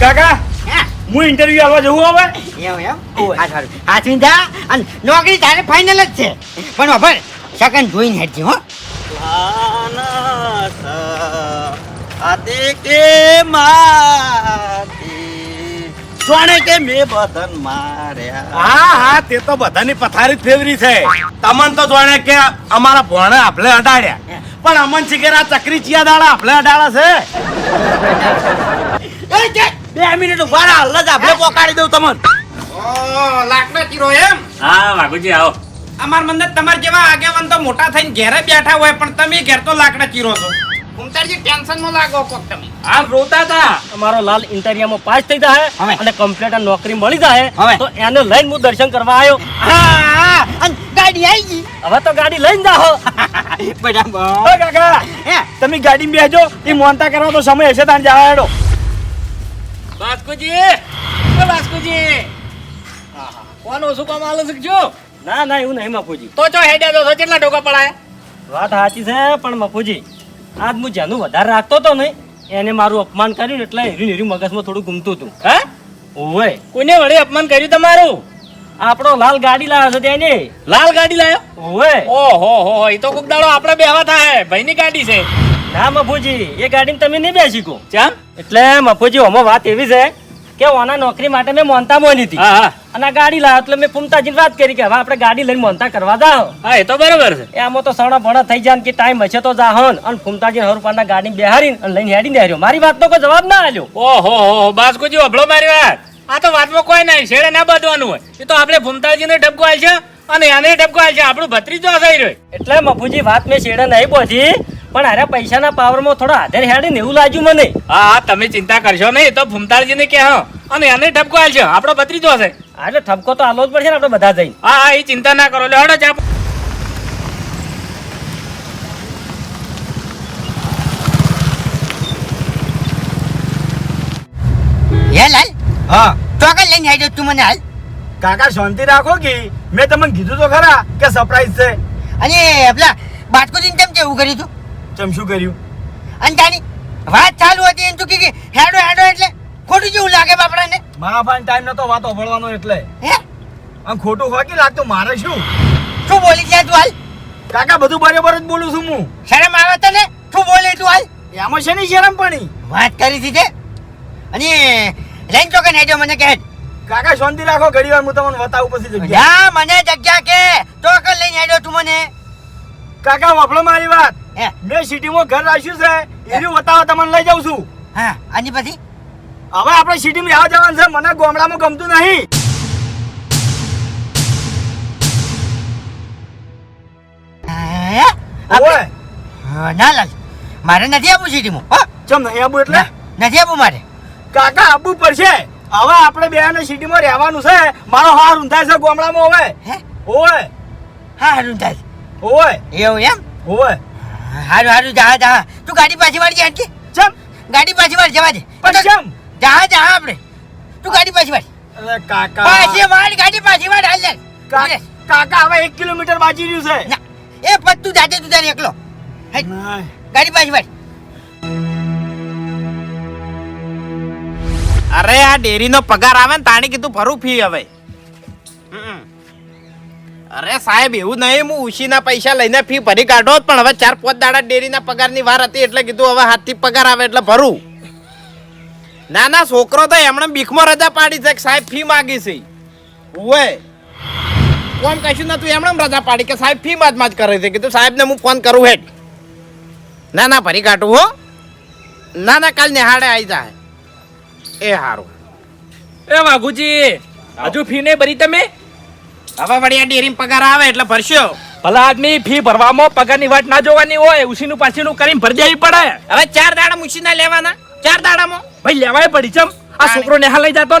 કાકા હું? ઇન્ટરવ્યુ આવવા જવું હવે? એમ એમ? આ સારું. હાથવી જા અને નોકરી તારે ફાઇનલ જ છે. પણ ખબર સકન જોઈને હેડજે હો. આતે કે માતી કે મે બદન માર્યા. હા હા તે તો બધાની પથારી જ ફેવરી છે. તમન તો જોણે કે અમારા ભોણે આપણે અડાડ્યા. પણ અમન શિખર આ ચક્રી ચિયા દાડા આપણે અડાડા છે. બે મિનિટ ઊભા રહો હલ્લા જ આપણે પોકાડી દઉં તમને. ઓ લાકડા ચીરો એમ? હા વાઘુજી આવો. અમાર મંદિર તમાર જેવા આગેવાન તો મોટા થઈને ઘેરે બેઠા હોય પણ તમે ઘેર તો લાકડા ચીરો છો. કુંતારજી ટેન્શનમાં લાગો કોક તમે. આમ રોતા હતા અમારો લાલ ઇન્ટરિયામાં પાસ થઈ જાય હવે. અને કમ્પ્લીટ નોકરી મળી જાય હવે. તો એને લઈને હું દર્શન કરવા આવ્યો. હા અને ગાડી આવી ગઈ. હવે તો ગાડી લઈને જાઓ બરાબર. કાકા તમે ગાડીમાં બેજો એ મોનતા કરવા તો સમય હશે તાણ જવા હેડો. વાસ્કુજી. એ વાસ્કુજી. કોનો શું કામ આલો શીખજો ના ના એવું નહીં મફુજી. તો ચો હેડ્યા તો કેટલા ટોકા પડાયા? વાત સાચી છે પણ મફુજી આજ હું જેનું વધારે રાખતો તો નહીં એને મારું અપમાન કર્યું એટલે હેરી હેરી મગજમાં થોડું ગુમતું હતું. હે? ઓય કોઈને વળી અપમાન કર્યું તમારું? આપણો લાલ ગાડી લાવ્યો છે તેને. લાલ ગાડી લાવ્યો ઓય ઓહો હો એ તો કોક દાડો આપણે બેવા થાય. ભાઈની ગાડી છે. ના મફુજી એ ગાડીમાં તમે નહીં બેસી શકો. ચમ? એટલે મફુજી ઓમાં વાત એવી છે કે ઓના નોકરી માટે મેં મોનતા મોની હતી. અને ગાડી લાવ્યો એટલે મેં ફૂમતાજીને વાત કરી કે હવે આપણે ગાડી લઈને મોનતા કરવા જાઓ. હા એ તો બરોબર છે. એ આમાં તો સણા ભણા થઈ જાય કે ટાઈમ હશે તો જાહન. અને ફૂમતાજી હરુપાના ગાડી બેહારીને અને લઈને હેડીને આવ્યો મારી વાતનો કોઈ જવાબ ના આલ્યો. ઓહો હો બાસ્કોજી અભળો મારી વાત. આ તો વાતમાં કોઈ નહીં છેડે ના બાંધવાનું હોય. એ તો આપણે ભૂમતાજીને ઠપકો છે અને આને ઠપકો છે આપણું ભત્રીજો થઈ રહ્યો. એટલે મફુજી વાત મેં છેડે નહીં પહોંચી પણ અરે પૈસાના પાવરમાં થોડો હાથેર હેડીને એવું લાગ્યું મને. હા તમે ચિંતા કરશો નહીં તો ભૂમતાજીને કે હા અને એને ઠપકો આલશે આપણો ભત્રીજો હશે. એટલે ઠપકો તો આલો જ પડશે ને આપણે બધા જઈને. હા હા એ ચિંતા ના કરો લે હડો ચા હે લાલ? હા. ચોકન લઈને આવી તું મને હાલ. કાકા શાંતિ રાખો કે? મેં તમને કીધું તો ખરા કે સરપ્રાઈઝ છે. અને પેલા બાટકુજીને કેમ કેવું કર્યું તું? ચમ શું કર્યું? અને તારી વાત ચાલુ હતી એને ચૂકી ગઈ હેડો હેડો એટલે ખોટું જેવું લાગે બાપડાને. મહાભાન ટાઈમ નતો વાતો ઓભળવાનો એટલે. હે? આમ ખોટું હોય કે લાગતું મારે શું? શું બોલી છે તું હાલ? કાકા બધું બરાબર જ બોલું છું હું. શરમ આવે તને? શું બોલે તું હાલ? એમાં છે નહીં શરમ પાણી વાત કરી હતી તે. અને લઈને ચોકન હેડ્યો મને કહે કાકા શાંતિ રાખો ઘડી વાર હું તમને બતાવું પછી જગ્યા. મને જગ્યા કે. ચોકન લઈને હેડ્યો તું મને. કાકા વફળો મારી વાત. મેં સિટીમાં ઘર રાખ્યું છે. એનું બતાવવા તમને લઈ જાઉં છું. હા અને પછી? હવે આપણે સિટીમાં રહેવા જવાનું છે. મને ગામડામાં ગમતું નહીં. હે? હા, ના લાલ મારે નથી આપવું સિટીમાં હો. ચમ નહીં એટલે? નથી આપવું મારે. કાકા આવવું પડશે. હવે આપણે બે સિટીમાં રહેવાનું છે. મારો હાર ઊંધાય છે ગામડામાં હવે હે? ઓય. હા હારું થાય ઓય. એવું એમ? ઓય. હારું હારું જા જા તું ગાડી પાછી વાળી જાય કે ચમ? ગાડી પાછી વાળી જવા દે. પણ ચમ? જા જા આપણે. તું ગાડી પાછી વાળી. અરે કાકા. પાછી વાળી ગાડી પાછી વાળી હાલ જાય કાકા હવે એક કિલોમીટર બાજી રહ્યું છે. ના. એ પત તું જાતે તું તારે એકલો. ગાડી પાછી વાળી. અરે આ ડેરીનો પગાર આવે ને તાણે કીધું ફરું ફી હવે. હમ. અરે સાહેબ, એવું નહીં, હું ઉશીના પૈસા લઈને ફી ભરી કાઢો પણ હવે ચાર પાંચ દાડા ડેરીના પગારની વાર હતી એટલે કીધું હવે હાથથી પગાર આવે એટલે ભરું. ના ના, છોકરો તો એમણે બીખમાં રજા પાડી છે કે સાહેબ ફી માગી છે. ઓએ કોમ કશું નતું એમણે રજા પાડી કે સાહેબ ફી માજ જ કરે છે. કીધું સાહેબને હું ફોન કરું હેડ. ના ના, ભરી કાઢું, હો. ના ના, કાલ નિહાળે આવી જાય એ સારું એ વાઘુજી, હજુ ફી નહીં ભરી તમે? હવે વળી આ પગાર આવે એટલે ભરશો. ભલા આદમી ફી ભરવામાં પગારની વાત ના જોવાની હોય ઉસીનું પાછીનું કરીને ભરી દેવી પડે. હવે ચાર દાડા મુશીના લેવાના? ચાર દાડામાં? ભાઈ લેવાય પડી ચમ આ છોકરો નેહા લઈ જતો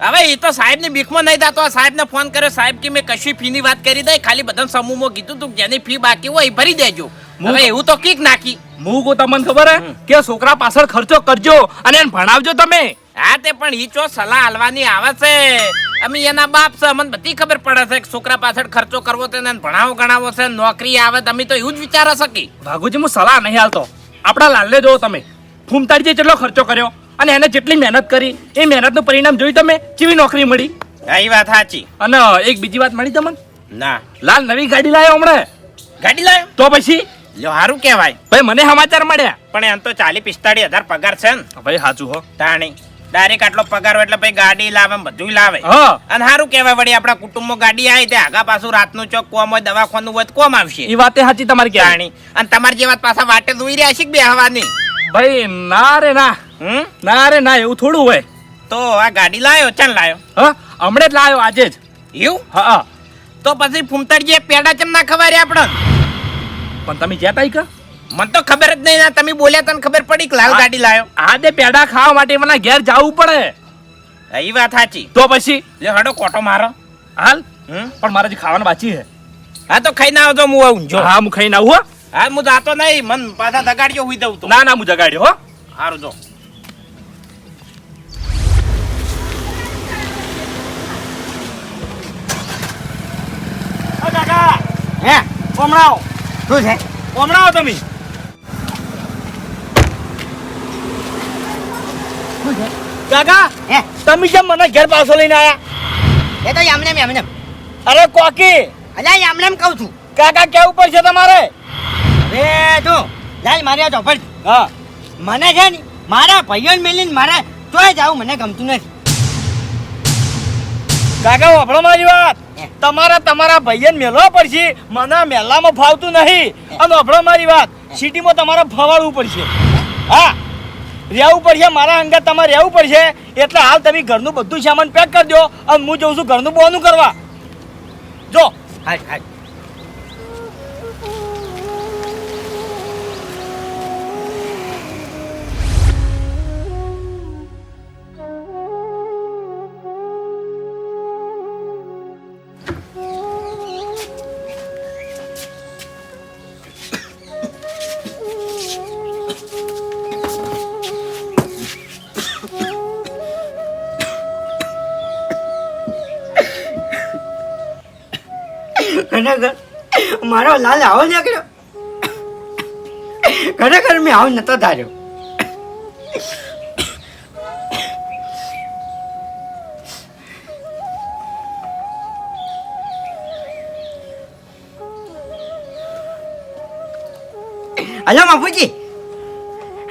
હવે એ તો સાહેબની બીકમાં નહીં થતો સાહેબ ને ફોન કર્યો સાહેબ કે મેં કશી ફી ની વાત કરી દઈ ખાલી બધા સમૂહમાં કીધું તું જેની ફી બાકી હોય એ ભરી દેજો. હવે એવું તો કીક નાખી. હું કહું તમને ખબર હે? કે છોકરા પાછળ ખર્ચો કરજો અને ભણાવજો તમે. હા તે પણ ઈ ચો સલાહ હાલવાની આવે છે. અમે એના બાપ છે. અમને બધી ખબર પડે છે કે છોકરા પાછળ ખર્ચો કરવો છે ને ભણાવો ગણાવો છે નોકરી આવે તમે તો એવું જ વિચારો શકી ભાગુજી હું સલાહ નહીં હાલતો આપણા લાલને જોવો તમે. ફૂમતાડીએ જેટલો ખર્ચો કર્યો અને એને જેટલી મહેનત કરી એ મહેનતનું પરિણામ જોયું તમે કેવી નોકરી મળી? હા એ વાત સાચી. અને એક બીજી વાત મળી તમને? ના. લાલ નવી ગાડી લાવ્યો હમણાં. ગાડી લાવ્યો તો પછી? લ્યો સારું કહેવાય. ભાઈ મને સમાચાર મળ્યા. પણ એમ તો ચાલી પિસ્તાળીસ હજાર પગાર છે ને. ભાઈ સાચું હો. તાણી. ડાયરેક્ટ આટલો પગાર એટલે ભાઈ ગાડી લાવે બધું લાવે. હા. અને સારું કહેવાય વળી આપણા કુટુંબમાં ગાડી આવી તે આગા પાછું રાતનું ચોક કોમ હોય દવાખાનું હોય કોમ આવશે. એ વાતે સાચી તમારી કહેવાની અને તમારી જેવા પાછા વાટે દોઈ રહ્યા છે બે હવાની ભાઈ ના રે ના. હમ? ના રે ના એવું થોડું હોય. તો આ ગાડી લાયો ચાલ લાયો. હા હમણાં જ લાવ્યો આજે જ. એવું? હા તો પછી ફૂમતરજી પેડા ચમ ના ખબર આપણે પણ તમે જ્યાં તા ઈ કા? મને તો ખબર જ નહીં ના તમે બોલ્યા તને ખબર પડી કે લાલ ગાડી લાયો? આ દે પેડા ખાવા માટે મને ઘેર જવું પડે. એ વાત સાચી. તો પછી? લે હડો કોટો મારો. હાલ? હમ? પણ મારે જે ખાવાનું બાકી છે. હા તો ખાઈ ના આવજો હું આવું જો. હા હું ખાઈને આવું હો. હા હું જાતો નહીં મન પાછા દગાડજો હુઈ દઉં તો. ના ના હું જગાડ્યો હો. સારું જો. હે કોમણાઓ શું છે? કોમણાઓ તમે શું છે કાકા હે? તમે કેમ મને ઘેર પાછો લઈને આયા? એ તો યામને એમને અરે કોકી અલ્યા એમ કહું છું. કાકા કેવું પડશે તમારે? અરે તો લાલ મારી આ પણ હા. મને છે ને મારા ભાઈઓને મેલીને મારે તોય જાવું મને ગમતું નથી. કાકા વાપરો મારી વાત. તમારા તમારે ભાઈને મેલવા પડશે. મને મેલામાં ફાવતું નહીં. અને વાપરો મારી વાત. સિટીમાં તમારે ફવાડવું પડશે. હા. રહેવું પડશે, મારા અંગત તમારે રહેવું પડશે. એટલે હાલ તમે ઘરનું બધું સામાન પેક કરી દો અને હું જઉં છું ઘરનું બોનું કરવા. જો. હાલ હાલ ખરેખર મારો લાલ આવો નીકળ્યો. ખરેખર મેં આવો નતો ધાર્યો. હલો બાપુજી.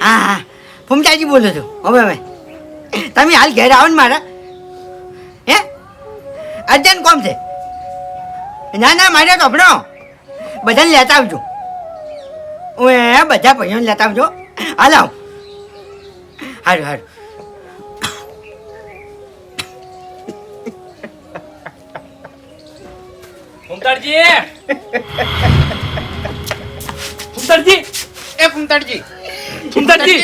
હા હા. ફૂમચાજી બોલું છું. હવે હવે. તમે હાલ ઘેર આવો ને મારા. હે? અર્જન્ટ કોમ છે? ના ના મારે તો ભણો બધાને લેતા આવજો. એ બધા ભાઈઓને લેતા આવજો. હાલો હારું હારું. એ ફૂમતરજી ફૂમતાડજી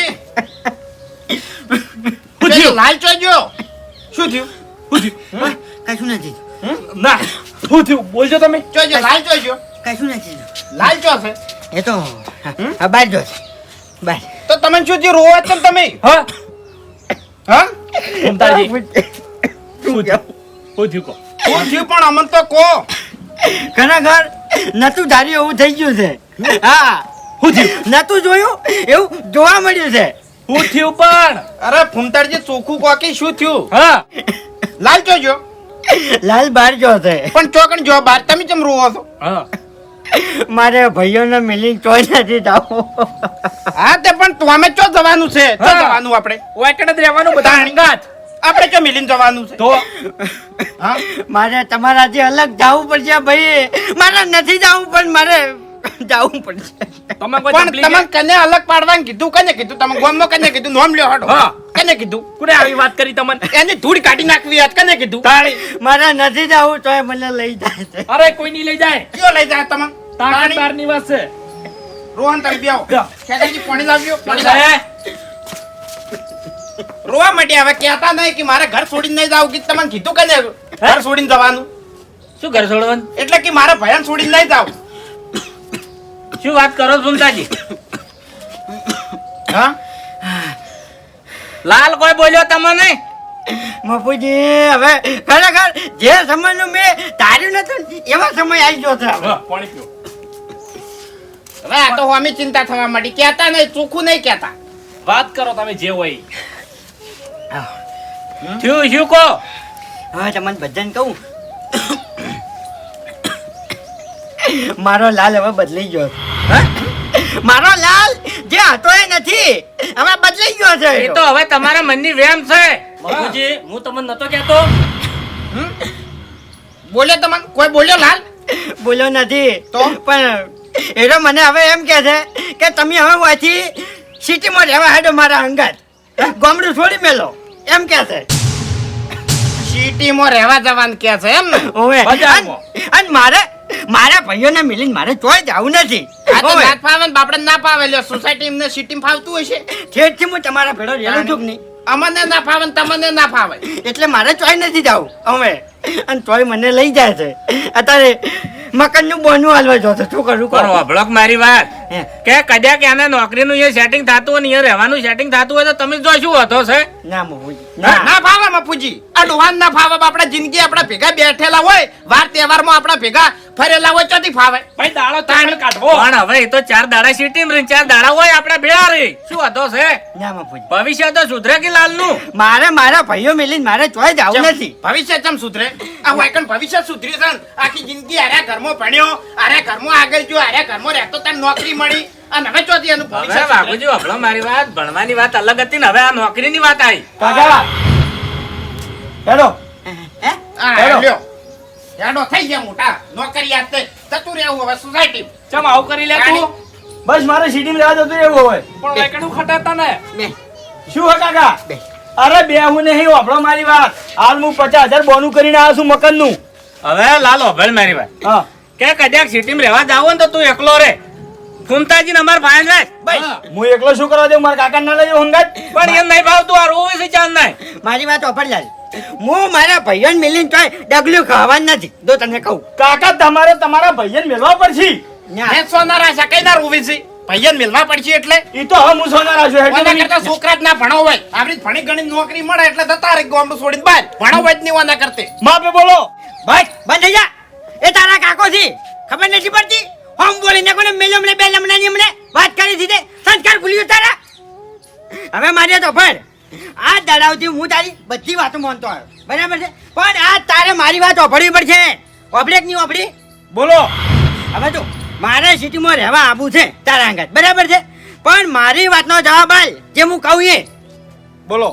શું થયું? લાલ ચોજો શું થયું? કશું નથી. ના. શું થયું? બોલજો તમે. ચોજો લાલ ચોજો કશું નથી લાલ ચો છે. એ તો હા બાર જો છે. બાર. તો તમે શું થયું? રોવા છો ને તમે? હા. હા? ફૂમતાડજી શું થયું? શું થયું? કો શું થયું પણ અમન તો કો ખરેખર નતું ધાર્યું એવું થઈ ગયું છે. હા. શું થયું? નતું જોયું એવું જોવા મળ્યું છે. શું થયું પણ? અરે ફૂમતરજી ચોખ્ખું કોકી શું થયું? હા. લાલ ચોજો લાલ બાર જો છે. પણ ચોકણ જો બાર તમે કેમ રોવો છો? મારે ભાઈઓને મિલિંગ ચોઈ નથી જાવ હા તે પણ તું અમે ચો જવાનું છે? ચો જવાનું આપણે? ઓયકડે જ રહેવાનું બધા અંગાત આપણે ચો મિલિંગ જવાનું છે? તો? હા? મારે તમારાથી અલગ જાવું પડશે ભાઈ. મારે નથી જાવું પણ મારે જાવું પડશે. તમે કોઈ પણ તમે કને અલગ પાડવાનું કીધું કને કીધું? તમે ગોમમાં કને કીધું? નોમ લ્યો હડો. હા. કને કીધું? કોને આવી વાત કરી તમને? એને ધૂળ કાઢી નાખવી હતી કને કીધું? તાળી. મારે નથી જવું તોય મને લઈ જાય અરે કોઈ નહીં લઈ જાય? કયો લઈ જાય તમને? તાકાત તાળી. બારની વાત છે. રોહન તમે બેહો જા. શેખરજી પાણી લાવ્યો પાણી લાવ. રોવા માટે હવે કહેતા નહીં કે મારે ઘર છોડીને નહીં જાવ. કે તમને કીધું કને? ઘર છોડીને જવાનું. શું ઘર છોડવાનું? એટલે કે મારે ભયાન છોડીને નહીં જાવ. શું વાત કરો છો સુનતાજી હા? લાલ કોઈ બોલ્યો તમને મફુજી હવે ખરેખર જે સમયનું મેં ધાર્યું નતું એવો સમય આવી ગયો છે હવે. પાણી પીઓ. હવે આ તો અમે ચિંતા થવા માંડી. કહેતા નહીં ચોખ્ખું નહીં કહેતા. વાત કરો તમે જે હોય. થયું શું કહો. હવે તમને બધાને કહું. મારો લાલ હવે બદલાઈ ગયો છે. મારો લાલ જે હતો એ નથી. હવે બદલાઈ ગયો છે. એ તો હવે તમારા મનની વેમ છે. બાપુજી હું તમને નતો કહેતો. બોલ્યો તમને કોઈ બોલ્યો લાલ? બોલ્યો નથી. તો? પણ એનો મને હવે એમ કે છે કે તમે હવે વાંચી સિટીમાં રહેવા હેડો મારા અંગત. ગામડું છોડી મેલો. એમ કે છે. સિટીમાં રહેવા જવાનું કે છે એમ ને? અને મારે મારા ભાઈઓને મિલીને મારે તોય જવું નથી. આ તો ઓવે. ના ફાવે ને બાપડે ના ફાવે લ્યો સોસાયટી એમને સિટીમાં ફાવતું હશે છેડથી હું તમારા ભેળો રહેલો છું નહીં અમને ના ફાવે ને તમને ના ફાવે. એટલે મારે ચોય નથી જવું હવે. અને તોય મને લઈ જાય છે. અત્યારે મકાનનું બોનું હાલવા જો શું કરું કરો કહો મારી વાત. હે. કે કદાચ એને નોકરીનું એ સેટિંગ થતું હોય ને રહેવાનું સેટિંગ થતું હોય તો તમે જો શું હતો છે? ના મહુજી ના. ફાવે આ ડોહાન ના ફાવે આપણા જિંદગી આપણા ભેગા બેઠેલા હોય વાર તહેવારમાં આપણા ભેગા ફરેલા હોય ચોથી ફાવે. ભાઈ દાડો તાણ કાઢવો. પણ હવે તો ચાર દાડા સીટી માં ચાર દાડા હોય આપણે ભેળા રે શું હતો છે? ના મફુજી. ભવિષ્ય તો સુધરે કે લાલનું મારે મારા ભાઈઓ મિલીને મારે ચોય જાવું નથી. ભવિષ્ય ચમ સુધરે? આ વાયકન ભવિષ્ય સુધરી છે આખી જિંદગી આર્યા ઘરમાં ભણ્યો આર્યા ઘરમાં આગળ જો આર્યા ઘરમાં રહેતો તને નોકરી મળી. અને હવે ચોથી એનું હવે બાપુજી વભળો મારી વાત ભણવાની વાત અલગ હતી ને હવે આ નોકરીની વાત આવી. કાકા હેડો. હેડો. હેડો થઈ ગયા મોટા. નોકરી આતે જતું રહેવું હવે સોસાયટી ચમ આવું કરી લે તું? બસ મારે સિટીમાં રહેવા જતું એવું હોય પણ વેકડું ખટાતા ને. શું હે કાકા? અરે બે હું નહીં વાપરો મારી વાત. હાલ હું પચાસ હજાર બોનું કરીને આવ્યો છું મકાનનું. હવે લાલ ઓભળ મારી વાત. કે કદાચ સિટીમાં રહેવા જાવ ને તો તું એકલો રે. ફૂમતાજી નંબર ભાઈ ભાઈ. હું. એકલો શું કરવા દઉં મારા કાકા ના લઈ હંગાત? પણ એમ નહીં ભાવતું આ રોવે છે ચાલ નહીં મારી વાત ઓફર જાય હું મારા ભાઈઓને મિલીન ચોય ડગલું ખાવાનું નથી. જો તને કહું. કાકા તમારે તમારા ભાઈને મેળવા પડશે. હે સોનારા છે કઈ ના રોવી છે? ભાઈયન મેળવા પડશે એટલે? ઈ તો હવે હું સોનારા છું એટલે કરતા છોકરા જ ના ભણો હોય આપણી ભણી ગણી નોકરી મળે એટલે જતા રહે ગામડું છોડીને બહાર ભણો હોય જ નહીં વાના કરતે. માપે બોલો ભાઈ બંધ થઈ જા. એ તારા કાકો છે. ખબર નથી પડતી? હોમ બોલીને કોને મેલો મને બે લમણાની મને વાત કરી દીધે. સંસ્કાર ભૂલ્યો તારા. હવે મારે તો ભણ આ દડાવથી હું તારી બધી વાતો માનતો આવ્યો. બરાબર છે? પણ આ તારે મારી વાત ઓભળવી પડશે. ઓભળે કે નહીં ઓભળી બોલો. હવે જો મારે સિટીમાં રહેવા આવવું છે તારા અંગત. બરાબર છે? પણ મારી વાતનો જવાબ આલ જે હું કહું એ. બોલો.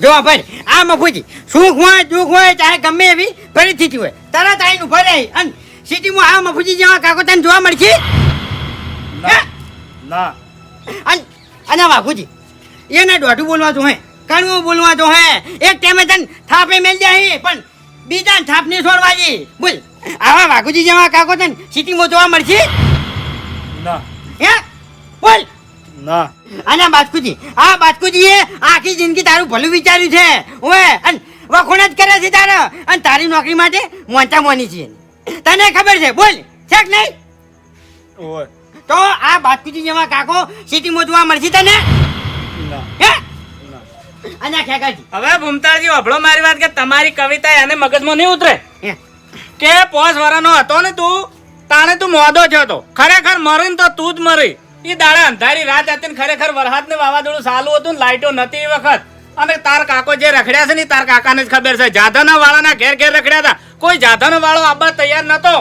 જો ભાઈ આ મફુજી સુખ હોય દુઃખ હોય ચાહે ગમે એવી પરિસ્થિતિ હોય. તરત આવીને ઊભા રહી અને સિટીમાં આ મફુજી જેવા કાકો તને જોવા મળશે? ના. અને વાઘુજી એને દોઢું બોલવા તો હે કણવું બોલવા તો હે. એક ટાઈમે તને થાપે મેલ જાય પણ બીજા થાપ ને છોડવા જી બોલ. આવા વાઘુજી જેવા કાકો તને સિટીમાં જોવા મળશે? ના. હે? બોલ. ના. અને બાસ્કુજી આ બાસ્કુજીએ આખી જિંદગી તારું ભલું વિચાર્યું છે. ઓએ અને વખોણ જ કરે છે તારે. અને તારી નોકરી માટે મોંચા મોની છે તને ખબર છે? બોલ. છે કે નહીં? ઓય. તો આ બાસ્કુજી જેવા કાકો સિટીમાં જોવા મળશે તને? હે? અને આ હવે ભૂમતાજી અભળો મારી વાત કે તમારી કવિતા એને મગજમાં નહીં ઉતરે? કે પોસ વરાનો હતો ને તું? તાણે તું મોદો થયો તો. ખરેખર મરીને તો તું જ મરી. એ દાડા અંધારી રાત હતી ને ખરેખર વરસાદ ને વાવાઝોડું ચાલુ હતું ને લાઈટો નથી એ વખત. અને તાર કાકો જે રખડ્યા છે ને તાર કાકાને જ ખબર છે. જાધવના વાળાના ઘેર ઘેર રખડ્યા હતા. કોઈ જાધન વાળો આબા તૈયાર નતો.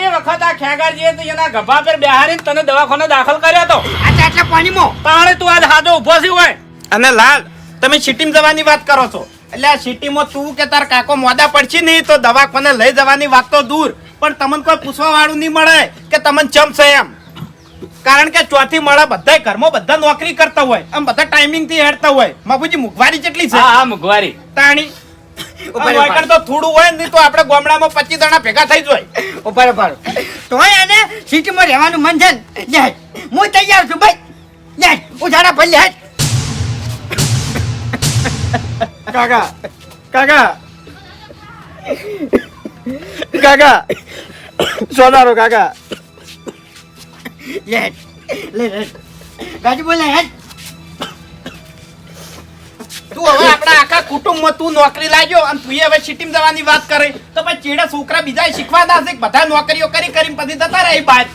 એ વખત આ ખેગારજીએ તો એના ગભા પર બેહારીને તને દવાખાને દાખલ કર્યો હતો. આ આટલા પાણીમાં? તાણે તું આજ હાજો ઊભો છે હોય. અને લાલ તમે સિટીમાં જવાની વાત કરો છો. એટલે આ સિટીમાં તું કે તાર કાકો મોદા પડશે નહીં તો દવાખાને લઈ જવાની વાત તો દૂર. પણ તમને કોઈ પૂછવા વાળું નહીં મળે કે તમને ચમ છે એમ. કારણ કે ચોથી મળે બધા ઘરમાં બધા નોકરી કરતા હોય આમ બધા ટાઈમિંગથી હેડતા હોય. બાપુજી મુખવારી કેટલી છે? હા મુખવારી. તાણી વાયકણ તો થોડું હોય ને તો આપણે ગામડામાં પચીસ જણા ભેગા થઈ જાય ઉપર ઉપર તોય એને સિટીમાં રહેવાનું મન છે ને હું તૈયાર છું ભાઈ. લે હેડ. ભલે હેડ કાકા કાકા. કાકા સોનારો કાકા. લે લે ગાજી બોલ ને તું હવે આપણા આખા કુટુંબમાં તું નોકરી લાગ્યો અને તું હવે સિટીમ જવાની વાત કરે. તો પછી ચેડા છોકરા બીજા શીખવાના કે બધા નોકરીઓ કરી કરીને પછી જતા રહે બાદ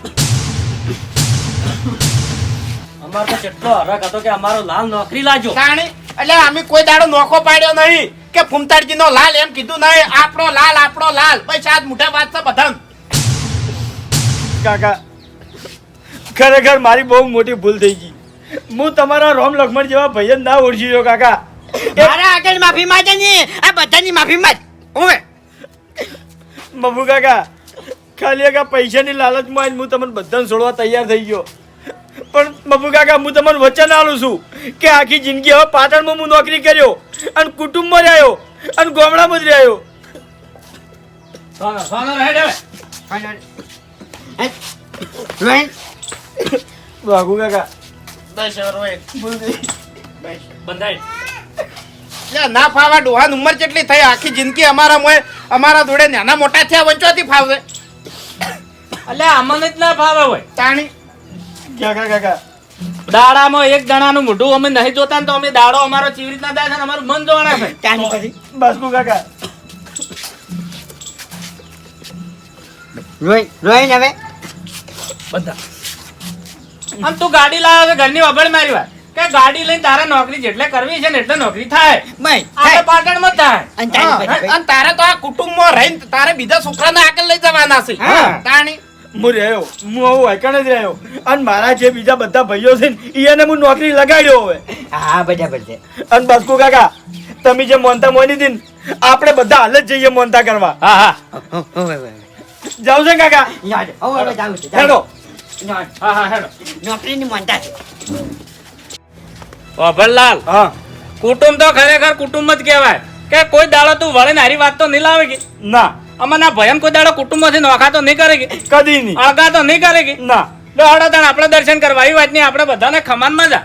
અમારો તો કેટલો હરક હતો કે અમારો લાલ નોકરી લાજો તાણે એટલે અમે કોઈ દાડો નોખો પાડ્યો નહીં કે ફૂમતાડજી નો લાલ એમ કીધું નહીં આપણો લાલ આપણો લાલ. પછી આજ મોટા વાત છે બધા કાકા ખરેખર મારી બહુ મોટી ભૂલ થઈ ગઈ. હું તમારા રોમ લક્ષ્મણ જેવા ભાઈ ના ઓળખી ગયો કાકા. મારા આગળ માફી માંગે ને આ બધાની માફી માંગ. ઓવે. બબુ કાકા ખાલી આ પૈસાની લાલચમાં હું તમને બધાને છોડવા તૈયાર થઈ ગયો. પણ બબુ કાકા હું તમને વચન આલું છું કે આખી જિંદગી હવે પાટણમાં હું નોકરી કર્યો અને કુટુંબમાં રહ્યો અને ગામડામાં જ રહ્યો. વાઘુ કાકા. બંધાય. ના ફાવા ડોહાન ઉંમર કેટલી થઈ? આખી જિંદગી અમારા મોય અમારા જોડે નાના મોટા થયા વંચવાથી ફાવે. એટલે અમને જ ના ફાવે હોય. તાણી. કાકા કાકા દાડામાં એક જણાનું મોઢું અમે નહીં જોતા ને તો અમે દાડો અમારો ચીવી રીતના થાય છે અમારું મન જોવાના થાય ત્યાંની પછી. બાસ્કુ કાકા. રોઈ ને હવે. બધા. આમ તું ગાડી લાવ્યો ઘરની વગર મારી વાત. કે ગાડી લઈને તારા નોકરી જેટલે કરવી છે ને એટલે નોકરી થાય. ભાઈ આપણે પાટણમાં થાય. અને તારે તો આ કુટુંબમાં રહીને તારે બીજા છોકરાને આગળ લઈ જવાના છે. તાણી. હું રહ્યો. હું આવું વાયકણ જ રહ્યો. અને મારા જે બીજા બધા ભાઈઓ છે ને એને હું નોકરી લગાડ્યો હવે. હા બરાબર છે અને બસકુ કાકા તમે જે મોનતા મોની હતી ને, આપણે બધા હાલ જ જઈએ મોનતા કરવા. હા હા. જાવ છે કાકા? હેડો. હા હા હેડો. નોકરીની મોનતા છે. ઓભરલાલ હા. કુટુંબ તો ખરેખર કુટુંબ જ કહેવાય. કે કોઈ દાડો તું વળે હારી વાત તો નહીં લાવે કે? ના. અમારના ભયન કોઈ દાડો કુટુંબમાંથી નોખા તો નહીં કરે કે? કદી નહીં. અળગા તો નહીં કરે કે? ના. તો હડો તાણ આપણે દર્શન કરવા એ વાત નહીં આપણે બધાને ખમાનમાં જા.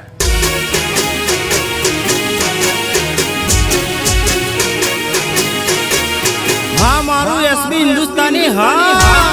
હા મારું એસબી હિન્દુસ્તાની હા.